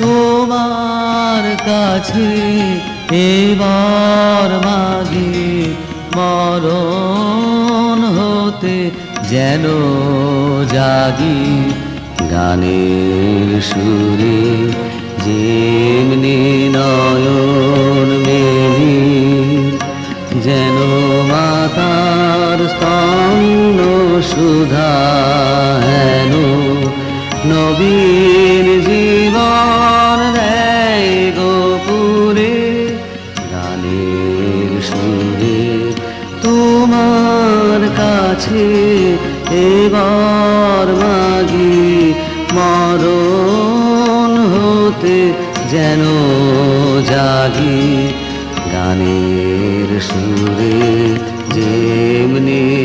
তোমার কাছে এবার মাগি মরণ হতে যেন জাগি গানের সুধা হেন। নবীন জীবন দেয় গোপুরে, গানের সুরে তোমার কাছে এবার মাগি মরণ হতে যেন জাগি। গানের সুরে যেমনি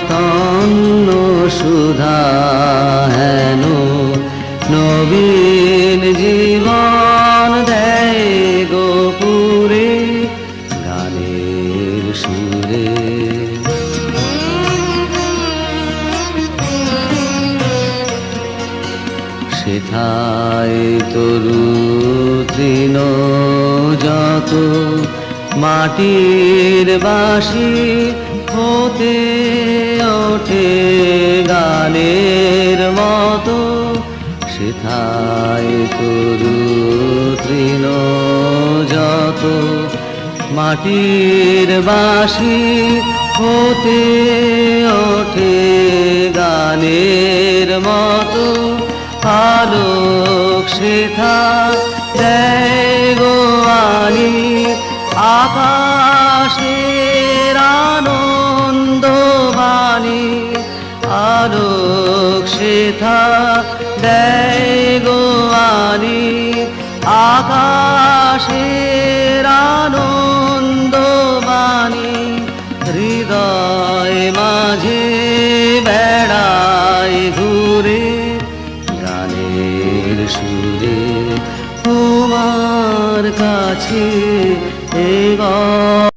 স্তন্য সুধা হেন নবীন জীবন দেয় গোপুরে, গানের সুরে। সেথায় তরু তৃণ যত মাটির বাসি হতে ওঠে গানের মতো সেথায় তরু তৃণ যত মাটির বাসি হতে ওঠে গানের মতো আলোক শেখা আলোক শেখা দেয় গো আলি আকাশের আনন্দ হৃদয় মাঝে বেড়ায় ঘুরে, গানের সুরে তোমার কাছে এবার